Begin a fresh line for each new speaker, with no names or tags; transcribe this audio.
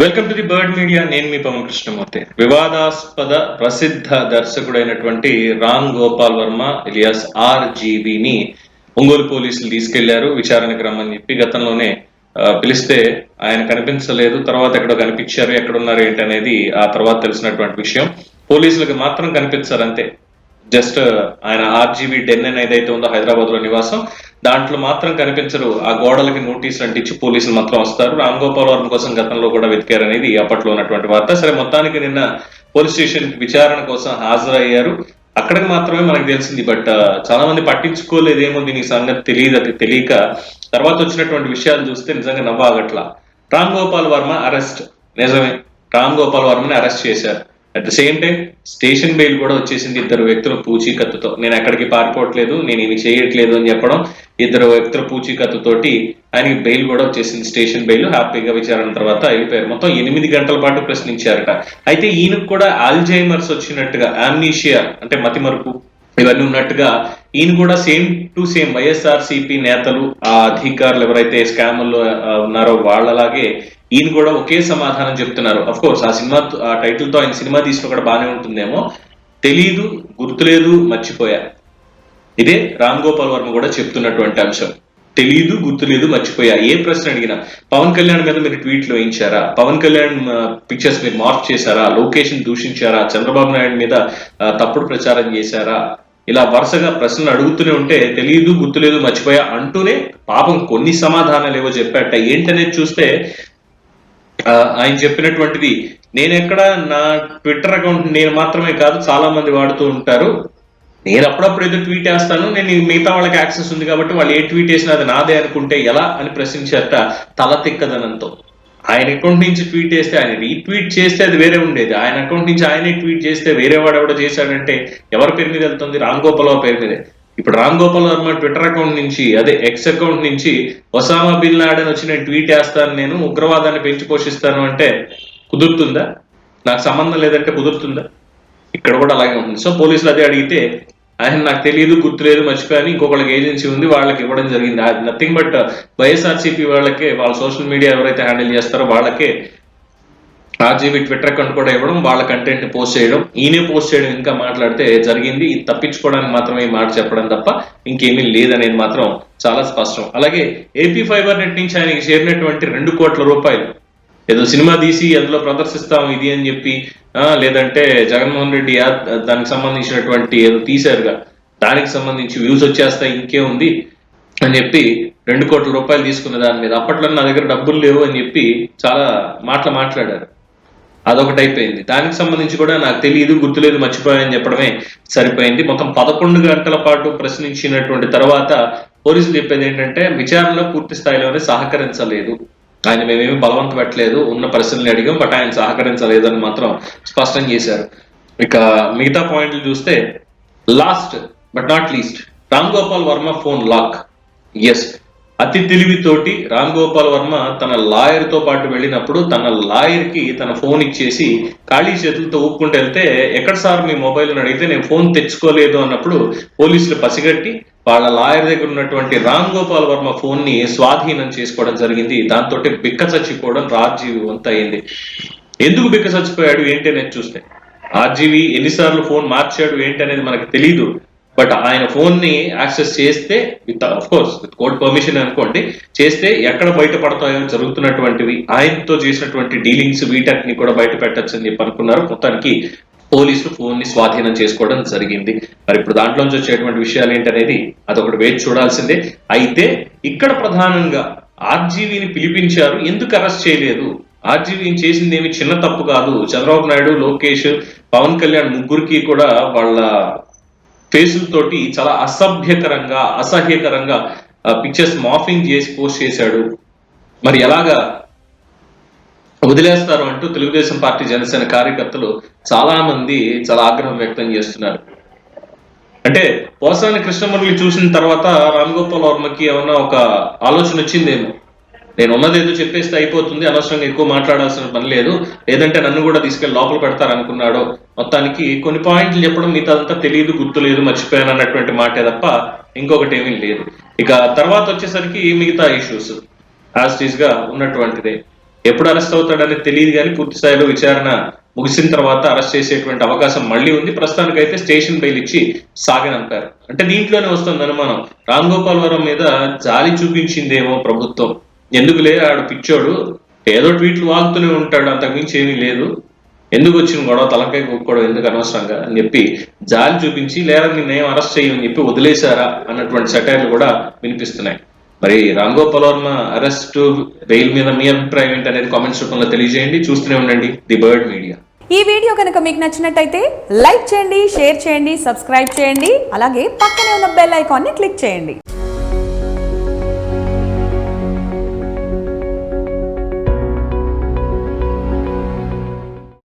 Welcome to the bird media నేను మీ పవన్ కృష్ణమూర్తి. వివాదాస్పద ప్రసిద్ధ దర్శకుడైనటువంటి రామ్ గోపాల్ వర్మ ఇలియాస్ ఆర్ని ఒంగోలు పోలీసులు తీసుకెళ్ళారు. విచారణకు రమ్మని చెప్పి గతంలోనే పిలిస్తే ఆయన కనిపించలేదు. తర్వాత ఎక్కడో కనిపించారు ఎక్కడున్నారు ఏంటి అనేది ఆ తర్వాత తెలిసినటువంటి విషయం. పోలీసులకు మాత్రం కనిపించారు అంతే. జస్ట్ ఆయన ఆర్జీబీ డెన్ అని ఏదైతే ఉందో హైదరాబాద్లో నివాసం దాంట్లో మాత్రం కనిపించరు. ఆ గోడలకి నోటీసులు అంటించి పోలీసులు మాత్రం వస్తారు. రామ్ గోపాల్ వర్మ కోసం గతంలో కూడా వెతికారనేది అప్పట్లో ఉన్నటువంటి వార్త. సరే మొత్తానికి నిన్న పోలీస్ స్టేషన్ విచారణ కోసం హాజరయ్యారు. అక్కడికి మాత్రమే మనకు తెలిసింది బట్ చాలా మంది పట్టించుకోలేదేమో దీనికి సంగతి తెలియదు అది తెలియక తర్వాత వచ్చినటువంటి విషయాలు చూస్తే నిజంగా నవ్వాగట్ల. రామ్ గోపాల్ వర్మ అరెస్ట్. నిజమే. రామ్ గోపాల్ వర్మని అరెస్ట్ చేశారు. At the same time station bail కూడా వచ్చేసింది ఇద్దరు వ్యక్తుల పూచీకత్తుతో. నేను ఎక్కడికి పారిపోవట్లేదు నేను ఇవి చేయట్లేదు అని చెప్పడం ఇద్దరు వ్యక్తుల పూచీకత్తుతోటి ఆయనకి బెయిల్ కూడా వచ్చేసింది. స్టేషన్ బెయిల్ హ్యాపీగా విచారణ తర్వాత అయిపోయారు. మొత్తం ఎనిమిది గంటల పాటు ప్రశ్నించారట. అయితే ఈయనకు కూడా ఆల్జైమర్స్ వచ్చినట్టుగా ఆమ్నీషియా అంటే మతిమరుపు ఇవన్నీ ఉన్నట్టుగా ఈయన కూడా same to same YSR CP నేతలు ఆ అధికారులు ఎవరైతే స్కాముల్లో ఉన్నారో వాళ్ళలాగే ఈయన కూడా ఒకే సమాధానం చెప్తున్నారు. అఫ్ కోర్స్ ఆ సినిమా ఆ టైటిల్తో ఆయన సినిమా తీసిన కూడా బాగానే ఉంటుందేమో. తెలీదు గుర్తులేదు మర్చిపోయా. ఇదే రామ్ గోపాల్ వర్మ కూడా చెప్తున్నటువంటి అంశం. తెలీదు గుర్తులేదు మర్చిపోయా. ఏ ప్రశ్న అడిగినా పవన్ కళ్యాణ్ మీద మీరు ట్వీట్లు వేయించారా? పవన్ కళ్యాణ్ పిక్చర్స్ మీరు మార్క్ చేశారా? లొకేషన్ దూషించారా? చంద్రబాబు నాయుడు మీద తప్పుడు ప్రచారం చేశారా? ఇలా వరుసగా ప్రశ్నలు అడుగుతూనే ఉంటే తెలియదు గుర్తులేదు మర్చిపోయా అంటూనే పాపం కొన్ని సమాధానాలు ఏవో చెప్పాట ఏంటనేది చూస్తే ఆయన చెప్పినటువంటిది. నేను ఎక్కడ నా ట్విట్టర్ అకౌంట్ నేను మాత్రమే కాదు చాలా మంది వాడుతూ ఉంటారు. నేను అప్పుడప్పుడు ఏదో ట్వీట్ వేస్తాను నేను మిగతా వాళ్ళకి యాక్సెస్ ఉంది కాబట్టి వాళ్ళు ఏ ట్వీట్ వేసినా అది నాదే అనుకుంటే ఎలా అని ప్రశ్నించారట తల తిక్కదనంతో. ఆయన అకౌంట్ నుంచి ట్వీట్ చేస్తే ఆయన రీట్వీట్ చేస్తే అది వేరే ఉండేది. ఆయన అకౌంట్ నుంచి ఆయనే ట్వీట్ చేస్తే వేరే వాడు ఎవడో చేశాడంటే ఎవరి పేరు మీద వెళ్తుంది? రామ్ గోపాల్ పేరు మీదే. ఇప్పుడు రామ్ గోపాల్ వర్మ ట్విట్టర్ అకౌంట్ నుంచి అదే ఎక్స్ అకౌంట్ నుంచి ఒసామా బిన్ లాడెన్ వచ్చి నేను ట్వీట్ వేస్తాను నేను ఉగ్రవాదాన్ని పెంచి పోషిస్తాను అంటే కుదురుతుందా? నాకు సంబంధం లేదంటే కుదురుతుందా? ఇక్కడ కూడా అలాగే ఉంది సో పోలీసులు అదే అడిగితే ఆయన నాకు తెలియదు గుర్తులేదు మర్చిపోయాను ఇంకొకళ్ళకి ఏజెన్సీ ఉంది వాళ్ళకి ఇవ్వడం జరిగింది. నథింగ్ బట్ వైఎస్ఆర్సీపీ వాళ్ళకే వాళ్ళ సోషల్ మీడియా ఎవరైతే హ్యాండిల్ చేస్తారో వాళ్ళకే ఆర్జీవీ ట్విట్టర్ అకౌంట్ కూడా ఇవ్వడం వాళ్ళ కంటెంట్ని పోస్ట్ చేయడం ఈయనే పోస్ట్ చేయడం ఇంకా మాట్లాడితే జరిగింది. ఇది తప్పించుకోవడానికి మాత్రమే ఈ మాట చెప్పడం తప్ప ఇంకేమీ లేదనేది మాత్రం చాలా స్పష్టం. అలాగే ఏపీ ఫైబర్ నెట్ నుంచి ఆయనకి చేరినటువంటి రెండు కోట్ల రూపాయలు. ఏదో సినిమా తీసి అందులో ప్రదర్శిస్తాం ఇది అని చెప్పి లేదంటే జగన్మోహన్ రెడ్డి యా- దానికి సంబంధించినటువంటి ఏదో తీశారుగా. దానికి సంబంధించి వ్యూస్ వచ్చేస్తాయి ఇంకే ఉంది అని చెప్పి రెండు కోట్ల రూపాయలు తీసుకున్న దాని మీద. అప్పట్లో నా దగ్గర డబ్బులు లేవు అని చెప్పి చాలా మాటలు మాట్లాడారు. అదొకటి అయిపోయింది దానికి సంబంధించి కూడా నాకు తెలియదు గుర్తులేదు మర్చిపోయానని చెప్పడమే సరిపోయింది. మొత్తం పదకొండు గంటల పాటు ప్రశ్నించినటువంటి తర్వాత పోలీసులు చెప్పేది ఏంటంటే విచారణలో పూర్తి స్థాయిలోనే సహకరించలేదు. ఆయన మేమేమి బలవంత పెట్టలేదు ఉన్న పరిస్థితులను అడిగాం బట్ ఆయన సహకరించలేదు అని మాత్రం స్పష్టం చేశారు. ఇక మిగతా పాయింట్లు చూస్తే last but not least Ram Gopal Varma phone lock. Yes అతి తెలివితోటి రామ్ గోపాల్ వర్మ తన లాయర్తో పాటు వెళ్ళినప్పుడు తన లాయర్కి తన ఫోన్ ఇచ్చేసి ఖాళీ చేతులతో ఊపుకుంటూ వెళ్తే ఎక్కడ సార్ మీ మొబైల్? అని అడిగితే నేను ఫోన్ తెచ్చుకోలేదు అన్నప్పుడు పోలీసులు పసిగట్టి వాళ్ళ లాయర్ దగ్గర ఉన్నటువంటి రామ్ గోపాల్ వర్మ ఫోన్ని స్వాధీనం చేసుకోవడం జరిగింది. దాంతో బిక్క చచ్చిపోవడం రాజీవి వంత అయింది. ఎందుకు బిక్క చచ్చిపోయాడు ఏంటి అనేది చూస్తే ఆర్జీవి ఎన్నిసార్లు ఫోన్ మార్చాడు ఏంటి అనేది మనకు తెలియదు బట్ ఆయన ఫోన్ని యాక్సెస్ చేస్తే with of course with court permission అనుకోండి చేస్తే ఎక్కడ బయట పడతాయో జరుగుతున్నటువంటివి ఆయనతో చేసినటువంటి డీలింగ్స్ వీటన్నిటిని కూడా బయట పెట్టచ్చు అని చెప్పి అనుకున్నారు. మొత్తానికి పోలీసులు ఫోన్ని స్వాధీనం చేసుకోవడం జరిగింది. మరి ఇప్పుడు దాంట్లోంచి వచ్చేటువంటి విషయాలు ఏంటనేది అదొకటి వేచి చూడాల్సిందే. అయితే ఇక్కడ ప్రధానంగా ఆర్జీవీని పిలిపించారు. ఎందుకు అరెస్ట్ చేయలేదు? ఆర్జీవీ చేసింది ఏమి చిన్న తప్పు కాదు. చంద్రబాబు నాయుడు లోకేష్ పవన్ కళ్యాణ్ ముగ్గురికి కూడా వాళ్ళ ఫేసులతోటి చాలా అసభ్యకరంగా అసహ్యకరంగా పిక్చర్స్ మాఫింగ్ చేసి పోస్ట్ చేశాడు. మరి ఎలాగా వదిలేస్తారు అంటూ తెలుగుదేశం పార్టీ జనసేన కార్యకర్తలు చాలా మంది చాలా ఆగ్రహం వ్యక్తం చేస్తున్నారు. అంటే పోసాని కృష్ణమురళి చూసిన తర్వాత రామ్ గోపాల్ వర్మకి ఏమన్నా ఒక ఆలోచన వచ్చిందేమో? నేను ఉన్నది ఏదో చెప్పేస్తే అయిపోతుంది అనవసరంగా ఎక్కువ మాట్లాడాల్సిన పని లేదు. లేదంటే నన్ను కూడా తీసుకెళ్ళి లోపల పెడతారనుకున్నాడు. మొత్తానికి కొన్ని పాయింట్లు చెప్పడం మిగతాదంతా తెలియదు గుర్తు లేదు మర్చిపోయాను అన్నటువంటి మాటే తప్ప ఇంకొకటి ఏమీ లేదు. ఇక తర్వాత వచ్చేసరికి మిగతా ఇష్యూస్ యాస్టీస్గా ఉన్నటువంటిదే. ఎప్పుడు అరెస్ట్ అవుతాడనేది తెలియదు కానీ పూర్తి స్థాయిలో విచారణ ముగిసిన తర్వాత అరెస్ట్ చేసేటువంటి అవకాశం మళ్ళీ ఉంది. ప్రస్తుతానికి అయితే స్టేషన్ బెయిల్ ఇచ్చి సాగనంపారు. అంటే దీంట్లోనే వస్తుంది అనుమానం. రామ్ గోపాల్ వరం మీద జాలి చూపించిందేమో ప్రభుత్వం. ఎందుకులే ఆడు పిచ్చోడు? ఏదో ట్వీట్లు వాగుతూనే ఉంటాడు అంతకుమించి ఏమీ లేదు. ఎందుకు వచ్చిన గొడవ తలకాయ కుక్కోవడం ఎందుకు అనవసరంగా అని చెప్పి జాలి చూపించి లేదా నిన్నేం అరెస్ట్ చేయమని చెప్పి వదిలేశారా అన్నటువంటి సెటైర్లు కూడా వినిపిస్తున్నాయి. మరి రామ్ గోపాల్ వర్మ అరెస్ట్ బెయిల్ మీద మీ అభిప్రాయం అనేది కామెంట్స్ రూపంలో తెలియజేయండి. చూస్తూనే ఉండండి ది బర్డ్ మీడియా.
ఈ వీడియో కనుక మీకు నచ్చినట్టయితే లైక్ చేయండి షేర్ చేయండి సబ్స్క్రైబ్ చేయండి అలాగే పక్కనే ఉన్న బెల్ ఐకాన్ని క్లిక్ చేయండి.